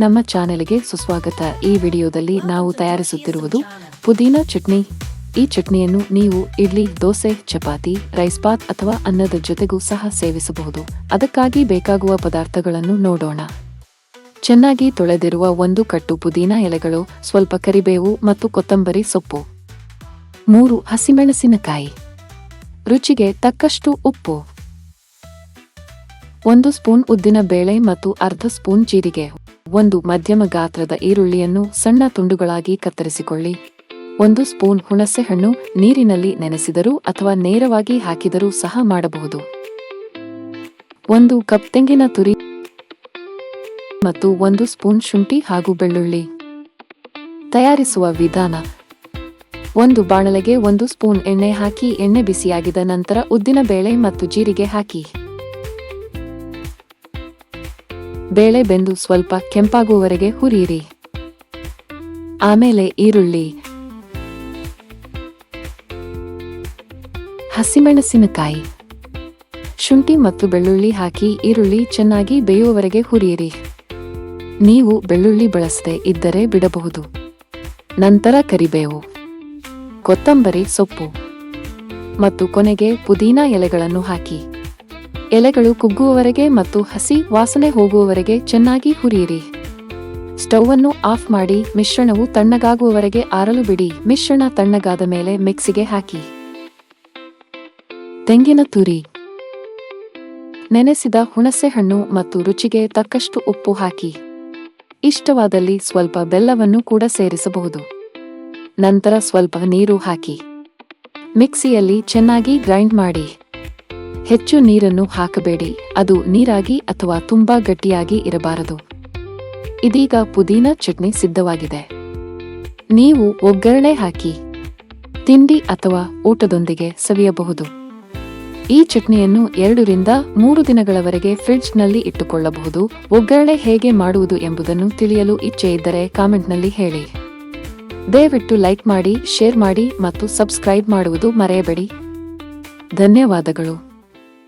ನಮ್ಮ ಚಾನೆಲ್ಗೆ ಸುಸ್ವಾಗತ. ಈ ವಿಡಿಯೋದಲ್ಲಿ ನಾವು ತಯಾರಿಸುತ್ತಿರುವುದು ಪುದೀನ ಚಟ್ನಿ. ಈ ಚಟ್ನಿಯನ್ನು ನೀವು ಇಡ್ಲಿ, ದೋಸೆ, ಚಪಾತಿ, ರೈಸ್ ಬಾತ್ ಅಥವಾ ಅನ್ನದ ಜೊತೆಗೂ ಸಹ ಸೇವಿಸಬಹುದು. ಅದಕ್ಕಾಗಿ ಬೇಕಾಗುವ ಪದಾರ್ಥಗಳನ್ನು ನೋಡೋಣ. ಚೆನ್ನಾಗಿ ತೊಳೆದಿರುವ ಒಂದು ಕಟ್ಟು ಪುದೀನ ಎಲೆಗಳು, ಸ್ವಲ್ಪ ಕರಿಬೇವು ಮತ್ತು ಕೊತ್ತಂಬರಿ ಸೊಪ್ಪು. ಮೂರು ಹಸಿಮೆಣಸಿನಕಾಯಿ. ರುಚಿಗೆ ತಕ್ಕಷ್ಟು ಉಪ್ಪು. ಒಂದು ಸ್ಪೂನ್ ಉದ್ದಿನ ಬೇಳೆ ಮತ್ತು ಅರ್ಧ ಸ್ಪೂನ್ ಜೀರಿಗೆ. ಒಂದು ಮಧ್ಯಮ ಗಾತ್ರದ ಈರುಳ್ಳಿಯನ್ನು ಸಣ್ಣ ತುಂಡುಗಳಾಗಿ ಕತ್ತರಿಸಿಕೊಳ್ಳಿ. ಒಂದು ಸ್ಪೂನ್ ಹುಣಸೆಹಣ್ಣು ನೀರಿನಲ್ಲಿ ನೆನೆಸಿದರೂ ಅಥವಾ ನೇರವಾಗಿ ಹಾಕಿದರೂ ಸಹ ಮಾಡಬಹುದು. ಒಂದು ಕಪ್ ತೆಂಗಿನ ತುರಿ ಮತ್ತು ಒಂದು ಸ್ಪೂನ್ ಶುಂಠಿ ಹಾಗೂ ಬೆಳ್ಳುಳ್ಳಿ. ತಯಾರಿಸುವ ವಿಧಾನ. ಒಂದು ಬಾಣಲೆಗೆ ಒಂದು ಸ್ಪೂನ್ ಎಣ್ಣೆ ಹಾಕಿ ಎಣ್ಣೆ ಬಿಸಿಯಾಗಿದ ನಂತರ ಉದ್ದಿನ ಬೇಳೆ ಮತ್ತು ಜೀರಿಗೆ ಹಾಕಿ. ಬೇಳೆ ಬೆಂದು ಸ್ವಲ್ಪ ಕೆಂಪಾಗುವವರೆಗೆ ಹುರಿಯಿರಿ. ಆಮೇಲೆ ಈರುಳ್ಳಿ. ಹಸಿಮೆಣಸಿನಕಾಯಿ. ಶುಂಠಿ ಮತ್ತು ಬೆಳ್ಳುಳ್ಳಿ ಹಾಕಿ ಈರುಳ್ಳಿ ಚೆನ್ನಾಗಿ ಬೇಯುವವರೆಗೆ ಹುರಿಯಿರಿ. ನೀವು ಬೆಳ್ಳುಳ್ಳಿ ಬಳಸದೆ ಇದ್ದರೆ ಬಿಡಬಹುದು. ನಂತರ ಕರಿಬೇವು. ಕೊತ್ತಂಬರಿ ಸೊಪ್ಪು. ಮತ್ತು ಕೊನೆಗೆ ಪುದೀನಾ ಎಲೆಗಳನ್ನು ಹಾಕಿ. ಎಲೆಗಳು ಕುಗ್ಗುವವರೆಗೆ ಮತ್ತು ಹಸಿ ವಾಸನೆ ಹೋಗುವವರೆಗೆ ಚೆನ್ನಾಗಿ ಹುರಿಯಿರಿ. ಸ್ಟವ್ ಅನ್ನು ಆಫ್ ಮಾಡಿ ಮಿಶ್ರಣವು ತಣ್ಣಗಾಗುವವರೆಗೆ ಆರಲು ಬಿಡಿ. ಮಿಶ್ರಣ ತಣ್ಣಗಾದ ಮೇಲೆ ಮಿಕ್ಸಿಗೆ ಹಾಕಿ. ತೆಂಗಿನ ತುರಿ. ನೆನೆಸಿದ ಹುಣಸೆಹಣ್ಣು ಮತ್ತು ರುಚಿಗೆ ತಕ್ಕಷ್ಟು ಉಪ್ಪು ಹಾಕಿ. ಇಷ್ಟವಾದಲ್ಲಿ ಸ್ವಲ್ಪ ಬೆಲ್ಲವನ್ನು ಕೂಡ ಸೇರಿಸಬಹುದು. ನಂತರ ಸ್ವಲ್ಪ ನೀರು ಹಾಕಿ. ಮಿಕ್ಸಿಯಲ್ಲಿ ಚೆನ್ನಾಗಿ ಗ್ರೈಂಡ್ ಮಾಡಿ. ಹೆಚ್ಚು ನೀರನ್ನು ಹಾಕಬೇಡಿ. ಅದು ನೀರಾಗಿ ಅಥವಾ ತುಂಬಾ ಗಟ್ಟಿಯಾಗಿ ಇರಬಾರದು. ಇದೀಗ ಪುದೀನ ಚಟ್ನಿ ಸಿದ್ಧವಾಗಿದೆ. ನೀವು ಒಗ್ಗರಣೆ ಹಾಕಿ, ತಿಂಡಿ ಅಥವಾ ಊಟದೊಂದಿಗೆ ಸವಿಯಬಹುದು. ಈ ಚಟ್ನಿಯನ್ನು ಎರಡರಿಂದ ಮೂರು ದಿನಗಳವರೆಗೆ ಫ್ರಿಡ್ಜ್ನಲ್ಲಿ ಇಟ್ಟುಕೊಳ್ಳಬಹುದು. ಒಗ್ಗರಣೆ ಹೇಗೆ ಮಾಡುವುದು ಎಂಬುದನ್ನು ತಿಳಿಯಲು ಇಚ್ಛೆ ಇದ್ದರೆ ಕಾಮೆಂಟ್ನಲ್ಲಿ ಹೇಳಿ. ದಯವಿಟ್ಟು ಲೈಕ್ ಮಾಡಿ, ಶೇರ್ ಮಾಡಿ ಮತ್ತು ಸಬ್ಸ್ಕ್ರೈಬ್ ಮಾಡುವುದು ಮರೆಯಬೇಡಿ. ಧನ್ಯವಾದಗಳು.